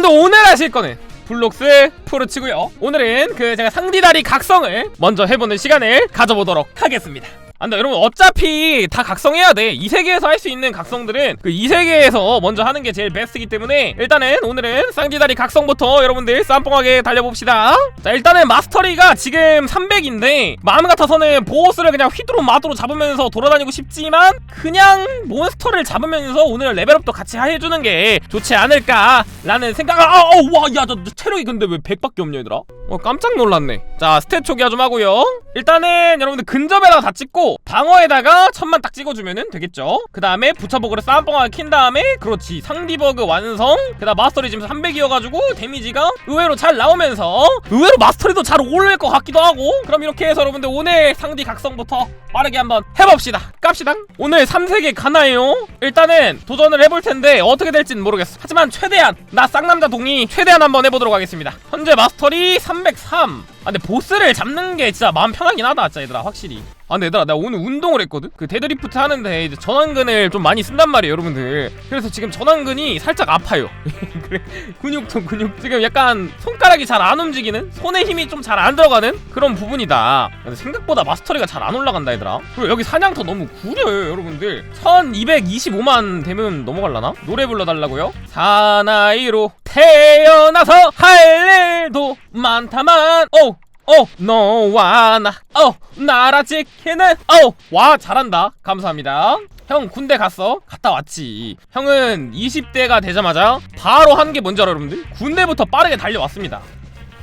여러분들 오늘 하실 거는 블록스 프로치고요. 오늘은 그 제가 상디다리 각성을 먼저 해보는 시간을 가져보도록 하겠습니다 아, 근데 여러분 어차피 다 각성해야 돼. 이 세계에서 할 수 있는 각성들은 그 이 세계에서 먼저 하는 게 제일 베스트이기 때문에 일단은 오늘은 쌍디다리 각성부터 여러분들 쌈뽕하게 달려봅시다. 자 일단은 마스터리가 지금 300인데 마음 같아서는 보스를 그냥 휘두루 마두루 잡으면서 돌아다니고 싶지만 그냥 몬스터를 잡으면서 오늘 레벨업도 같이 해주는 게 좋지 않을까라는 생각을 아와야 저 체력이 근데 왜 100밖에 없냐 얘들아? 어 깜짝 놀랐네. 자 스탯 초기화 좀 하고요. 일단은 여러분들 근접에다가 다 찍고 방어에다가 천만 딱 찍어주면은 되겠죠. 그 다음에 부처버그를 쌈뽕하게 킨 다음에 그렇지 상디버그 완성. 그 다음 마스터리 지금 300이어가지고 데미지가 의외로 잘 나오면서 의외로 마스터리도 잘 어울릴 것 같기도 하고. 그럼 이렇게 해서 여러분들 오늘 상디 각성부터 빠르게 한번 해봅시다. 깝시다. 오늘 3세계 가나요? 일단은 도전을 해볼 텐데 어떻게 될지는 모르겠어. 하지만 최대한 나 쌍남자 동이 최대한 한번 해보도록 하겠습니다. 현재 마스터리 303. 아 근데 보스를 잡는 게 진짜 마음 편하긴 하다 진짜 얘들아 확실히. 아 근데 얘들아 나 오늘 운동을 했거든? 그 데드리프트 하는데 이제 전완근을 좀 많이 쓴단 말이에요 여러분들. 그래서 지금 전완근이 살짝 아파요. 근육통 근육 지금 약간 손가락이 잘 안 움직이는? 손에 힘이 좀 잘 안 들어가는? 그런 부분이다. 근데 생각보다 마스터리가 잘 안 올라간다 얘들아. 그리고 여기 사냥터 너무 구려요 여러분들. 1225만 되면 넘어갈라나? 노래 불러달라고요? 사나이로 태어나서 할 일도 많다만 오 어, 너와 나, 어, 나라 지키는, 어, 와, 잘한다. 감사합니다. 형 군대 갔어? 갔다 왔지. 형은 20대가 되자마자 바로 한 게 뭔지 알아, 여러분들? 군대부터 빠르게 달려왔습니다.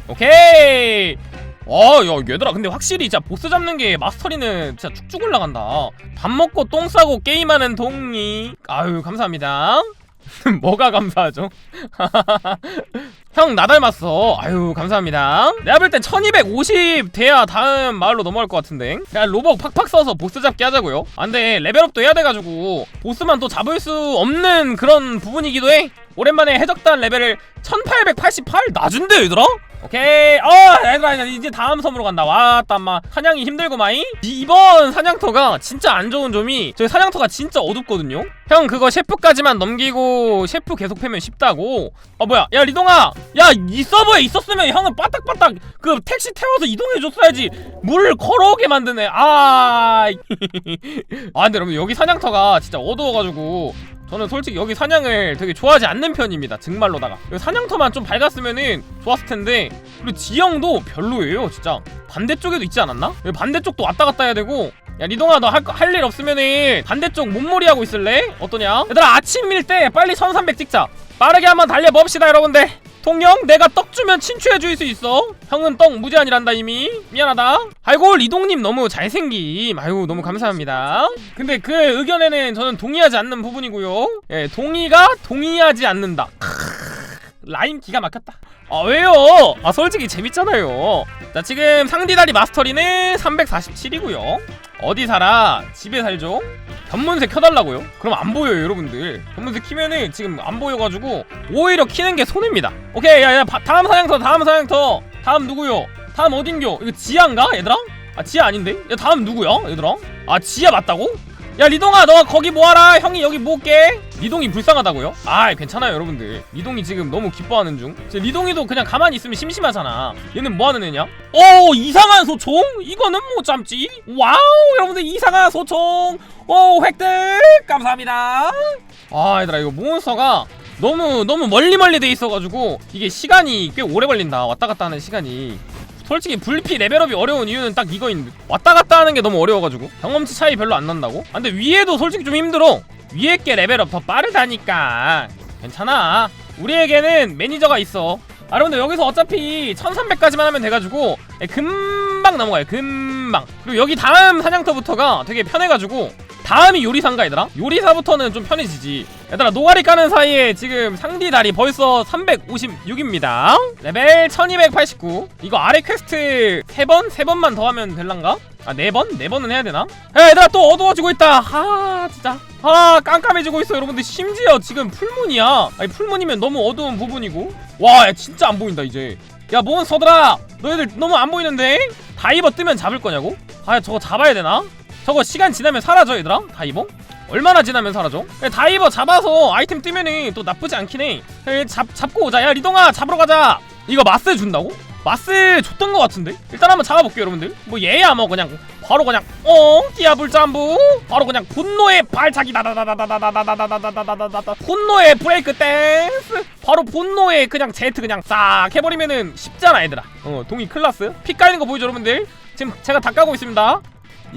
오케이! 어, 야, 얘들아, 근데 확실히 진짜 보스 잡는 게 마스터리는 진짜 쭉쭉 올라간다. 밥 먹고 똥 싸고 게임하는 동이. 아유, 감사합니다. 뭐가 감사하죠? 형 나 닮았어. 아유 감사합니다. 내가 볼 땐 1250 돼야 다음 마을로 넘어갈 것 같은데. 그냥 로벅 팍팍 써서 보스 잡기 하자고요. 아 근데 레벨업도 해야 돼가지고 보스만 또 잡을 수 없는 그런 부분이기도 해. 오랜만에 해적단 레벨을 1888 낮은데 얘들아? 오케이. 어 얘들아 이제 다음 섬으로 간다. 왔다 마. 사냥이 힘들고마이? 이번 사냥터가 진짜 안 좋은 점이 저희 사냥터가 진짜 어둡거든요? 형 그거 셰프까지만 넘기고 셰프 계속 패면 쉽다고. 어 뭐야? 야 리동아! 야 이 서버에 있었으면 형은 빠딱빠딱 그 택시 태워서 이동해줬어야지. 물을 걸어오게 만드네. 아 아 근데 여러분 여기 사냥터가 진짜 어두워가지고 저는 솔직히 여기 사냥을 되게 좋아하지 않는 편입니다 정말로다가 사냥터만 좀 밝았으면은 좋았을 텐데 그리고 지형도 별로예요 진짜 반대쪽에도 있지 않았나? 반대쪽도 왔다 갔다 해야 되고 야 리동아 너 할 일 없으면은 반대쪽 몸놀이 하고 있을래? 어떠냐? 얘들아 아침일 때 빨리 1300 찍자 빠르게 한번 달려봅시다 여러분들 통영 내가 떡 주면 친추해 줄 수 있어. 형은 떡 무제한이란다 이미. 미안하다. 아이고 리동님 너무 잘생김. 아이고 너무 감사합니다. 근데 그 의견에는 저는 동의하지 않는 부분이고요. 예 동의가 동의하지 않는다. 라임 기가 막혔다. 아 왜요? 아 솔직히 재밌잖아요. 자 지금 상디다리 마스터리는 347이고요. 어디 살아? 집에 살죠 견문색 켜달라고요? 그럼 안 보여요 여러분들 견문색 키면은 지금 안 보여가지고 오히려 키는 게 손해입니다 오케이 야야 다음 사냥터 다음 사냥터 다음 누구요? 다음 어딘겨? 이거 지하인가 얘들아? 아 지하 아닌데? 야 다음 누구야 얘들아? 아 지하 맞다고? 야 리동아 너 거기 뭐하라. 형이 여기 모을게. 리동이 불쌍하다고요? 아 괜찮아요 여러분들. 리동이 지금 너무 기뻐하는 중. 리동이도 그냥 가만히 있으면 심심하잖아. 얘는 뭐하는 애냐? 오 이상한 소총? 이거는 못 참지 와우 여러분들 이상한 소총. 오 획득! 감사합니다. 아 얘들아 이거 몬스터가 너무 너무 멀리 멀리 돼 있어가지고 이게 시간이 꽤 오래 걸린다. 왔다 갔다 하는 시간이 솔직히 불피 레벨업이 어려운 이유는 딱 이거인 왔다 갔다 하는 게 너무 어려워가지고. 경험치 차이 별로 안 난다고? 아, 근데 위에도 솔직히 좀 힘들어. 위에 게 레벨업 더 빠르다니까. 괜찮아. 우리에게는 매니저가 있어. 아 여러분들 여기서 어차피 1300까지만 하면 돼가지고 예, 금방 넘어가요. 금방. 그리고 여기 다음 사냥터부터가 되게 편해가지고 다음이 요리사인가 얘들아? 요리사부터는 좀 편해지지 얘들아 노가리 까는 사이에 지금 상디 다리 벌써 356입니다 레벨 1289 이거 아래 퀘스트 3번? 3번만 더 하면 될란가? 아 4번? 4번은 해야 되나? 야 얘들아 또 어두워지고 있다 아 진짜 아 깜깜해지고 있어 여러분들 심지어 지금 풀문이야 아니 풀문이면 너무 어두운 부분이고 와 야, 진짜 안 보인다 이제 야 몬스터들아 너희들 너무 안 보이는데? 다이버 뜨면 잡을 거냐고? 아 저거 잡아야 되나? 저거 시간 지나면 사라져 얘들아? 다이버? 얼마나 지나면 사라져? 야, 다이버 잡아서 아이템 뜨면은 또 나쁘지 않긴 해. 야, 잡, 잡고 오자. 야, 리동아, 잡으러 가자. 이거 마스 준다고? 마스 줬던 것 같은데? 일단 한번 잡아볼게요, 여러분들. 뭐 얘야 뭐 그냥 바로 그냥 어 디아블 잠부 바로 그냥 분노의 발차기 다다다다다다다다다다다다다다 분노의 브레이크 댄스 바로 분노의 그냥 제트 그냥 싹 해버리면은 쉽잖아 얘들아 어 동이 클라스 피 까이는 거 보이죠 여러분들 지금 제가 다 까고 있습니다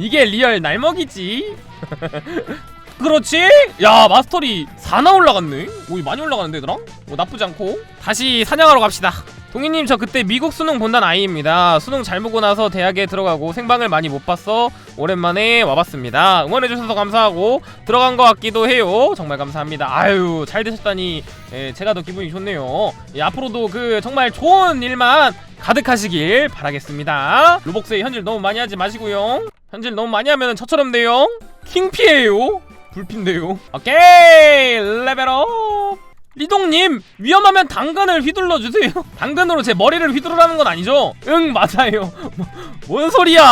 이게 리얼 날먹이지. 그렇지? 야 마스터리 4나 올라갔네. 오이 많이 올라가는데 얘들아? 뭐 나쁘지 않고. 다시 사냥하러 갑시다. 동희님 저 그때 미국 수능 본단 아이입니다. 수능 잘 보고 나서 대학에 들어가고 생방을 많이 못 봤어. 오랜만에 와봤습니다. 응원해주셔서 감사하고 들어간 것 같기도 해요. 정말 감사합니다. 아유 잘 되셨다니. 예, 제가 더 기분이 좋네요. 예, 앞으로도 그 정말 좋은 일만 가득하시길 바라겠습니다. 로복스의 현질 너무 많이 하지 마시고요 현질 너무 많이 하면 저처럼 돼요 킹피에요 불핀데요 오케이 레벨업 리동님 위험하면 당근을 휘둘러 주세요. 당근으로 제 머리를 휘두르라는 건 아니죠? 응 맞아요. 뭐, 뭔 소리야?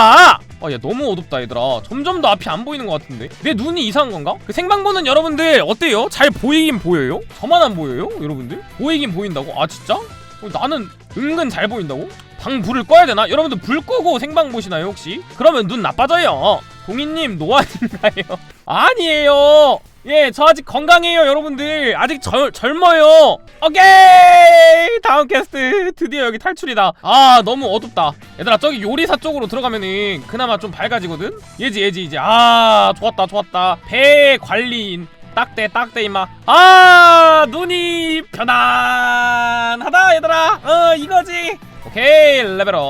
아, 야 너무 어둡다 얘들아. 점점 더 앞이 안 보이는 것 같은데. 내 눈이 이상한 건가? 그 생방 보는 여러분들 어때요? 잘 보이긴 보여요? 저만 안 보여요? 여러분들? 보이긴 보인다고? 아 진짜? 어, 나는 은근 잘 보인다고? 방 불을 꺼야 되나? 여러분들 불 끄고 생방 보시나요 혹시? 그러면 눈 나빠져요. 동희님 노안인가요? 아니에요. 예, 저 아직 건강해요, 여러분들. 아직 젊, 젊어요. 오케이! 다음 캐스트. 드디어 여기 탈출이다. 아, 너무 어둡다. 얘들아, 저기 요리사 쪽으로 들어가면은 그나마 좀 밝아지거든? 예지, 예지, 이제. 아, 좋았다, 좋았다. 배 관리인. 딱대, 딱대, 임마. 아, 눈이 편안하다, 이거지. 오케이, 레벨업.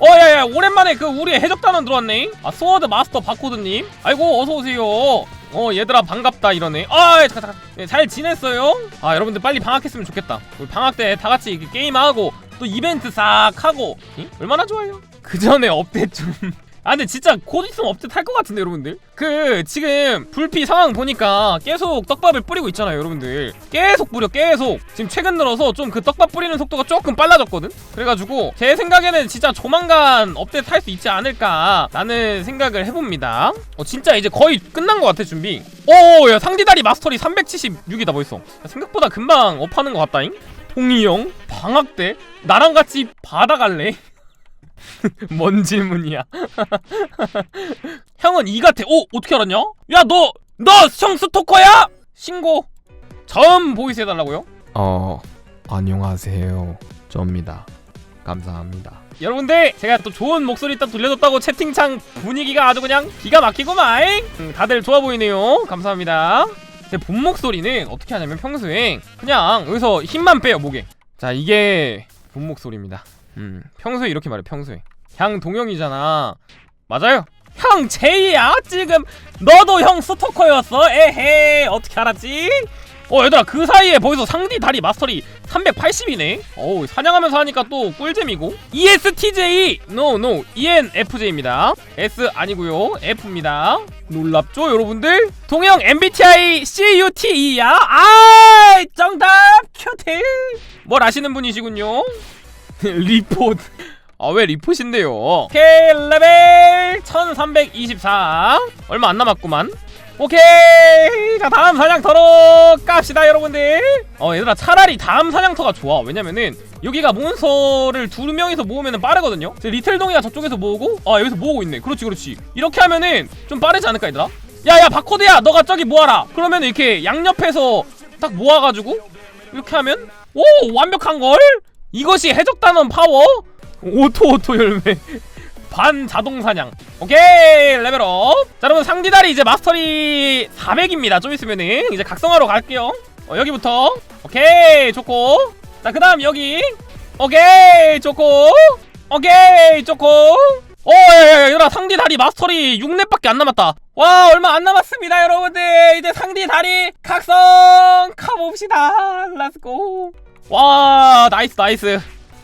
어, 야, 야, 오랜만에 그 우리의 해적단원 들어왔네. 아, 스워드 마스터 바코드님. 아이고, 어서 오세요. 어, 얘들아 반갑다 이러네. 아, 잠깐, 잠깐. 네, 잘 지냈어요? 아, 여러분들 빨리 방학했으면 좋겠다. 우리 방학 때 다 같이 이렇게 게임하고 또 이벤트 싹 하고. 응? 얼마나 좋아요? 그 전에 업데이트 좀. 아 근데 진짜 곧 있으면 업데이트 할것 같은데 여러분들? 그 지금 불피 상황 보니까 계속 떡밥을 뿌리고 있잖아요 여러분들. 계속 뿌려 계속. 지금 최근 들어서 좀 그 떡밥 뿌리는 속도가 조금 빨라졌거든? 그래가지고 제 생각에는 진짜 조만간 업데이트 할 수 있지 않을까 라는 생각을 해봅니다. 어 진짜 이제 거의 끝난 것 같아 준비. 오야 상디다리 마스터리 376이다 벌써. 야, 생각보다 금방 업하는 것 같다잉? 동이 형 방학 때 나랑 같이 바다 갈래? 뭔 질문이야? 형은 이 같아. 오 어떻게 알았냐? 야 너 너 형 스토커야? 신고. 점 보이스 해달라고요? 어 안녕하세요. 접니다. 감사합니다. 여러분들 제가 또 좋은 목소리 딱 들려줬다고 채팅창 분위기가 아주 그냥 기가 막히구만. 음, 다들 좋아 보이네요. 감사합니다. 제 본 목소리는 어떻게 하냐면 평소에 그냥 여기서 힘만 빼요 목에. 자 이게 본 목소리입니다. 음 평소에 이렇게 말해 평소에. 형 동영이잖아. 맞아요. 형 제이야. 지금 너도 형 스토커였어. 에헤. 어떻게 알았지? 어 얘들아 그 사이에 벌써 상디 다리 마스터리 380이네. 어우 사냥하면서 하니까 또 꿀잼이고. ESTJ no no. ENFJ입니다. S 아니고요. F입니다. 놀랍죠 여러분들? 동영 MBTI CUTE야. 아 정답! 큐티! 뭘 아시는 분이시군요 리포트. 아 왜 리포트인데요? 오케이 레벨 1324 얼마 안 남았구만. 오케이 자 다음 사냥터로 깝시다 여러분들. 어 얘들아 차라리 다음 사냥터가 좋아. 왜냐면은 여기가 몬스터를 두 명이서 모으면 빠르거든요? 저 리틀동이가 저쪽에서 모으고 아 여기서 모으고 있네. 그렇지 그렇지. 이렇게 하면은 좀 빠르지 않을까 얘들아? 야야 바코드야! 너가 저기 모아라! 그러면 이렇게 양옆에서 딱 모아가지고 이렇게 하면 오 완벽한걸 이것이 해적단원 파워? 오토 오토 열매. 반 자동 사냥. 오케이 레벨업. 자 여러분 상디다리 이제 마스터리 400입니다. 좀 있으면은 이제 각성하러 갈게요. 어, 여기부터. 오케이 좋고. 자 그 다음 여기. 오케이 좋고. 오케이 좋고. 오야야야 얘들아 상디 다리 마스터리 6렙밖에 안 남았다. 와 얼마 안 남았습니다 여러분들. 이제 상디 다리 각성! 가봅시다. 렛츠고 와 나이스 나이스.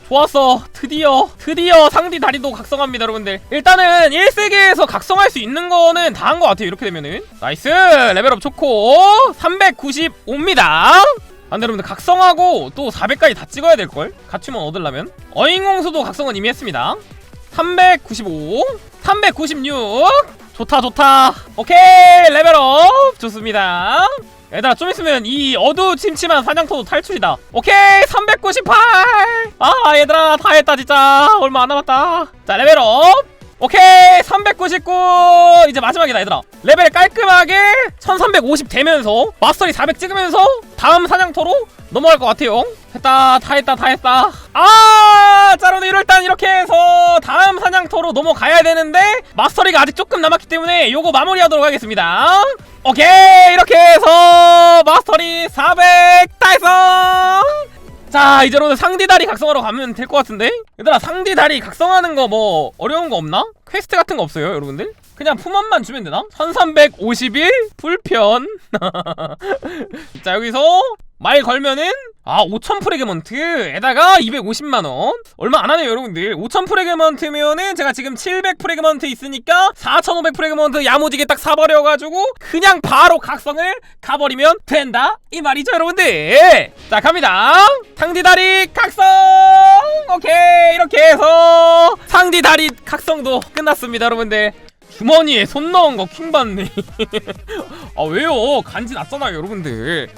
좋았어. 드디어 드디어 상디 다리도 각성합니다 여러분들. 일단은 1세계에서 각성할 수 있는 거는 다 한 것 같아요 이렇게 되면은. 나이스. 레벨업 좋고 395입니다. 아, 근데 여러분들 각성하고 또 400까지 다 찍어야 될걸? 갖추면 얻으려면? 어잉공수도 각성은 이미 했습니다. 395 396 좋다 좋다. 오케이 레벨업. 좋습니다 얘들아 좀 있으면 이 어두침침한 사냥터도 탈출이다. 오케이 398 아 얘들아 다 했다 진짜. 얼마 안 남았다. 자 레벨업. 오케이 399 이제 마지막이다 얘들아. 레벨 깔끔하게 1350 되면서 마스터리 400 찍으면서 다음 사냥터로 넘어갈 것 같아요. 했다 다 했다 다 했다. 아 짜로도 일단 이렇게 해서 다음 사냥터로 넘어가야 되는데 마스터리가 아직 조금 남았기 때문에 요거 마무리하도록 하겠습니다 오케이 이렇게 해서 마스터리 400 달성 자 이제로는 상디 다리 각성하러 가면 될 것 같은데 얘들아 상디 다리 각성하는 거 뭐 어려운 거 없나? 퀘스트 같은 거 없어요 여러분들? 그냥 품원만 주면 되나? 1351 불편 자 여기서 말 걸면은 아5000 프레그먼트에다가 250만원. 얼마 안 하네요 여러분들. 5000 프레그먼트면은 제가 지금 700 프레그먼트 있으니까 4500 프레그먼트 야무지게 딱 사버려가지고 그냥 바로 각성을 가버리면 된다. 이 말이죠 여러분들. 자 갑니다. 상디다리 각성! 오케이 이렇게 해서 상디다리 각성도 끝났습니다 여러분들. 주머니에 손 넣은 거 킹받네. 아 왜요? 간지 났잖아요 여러분들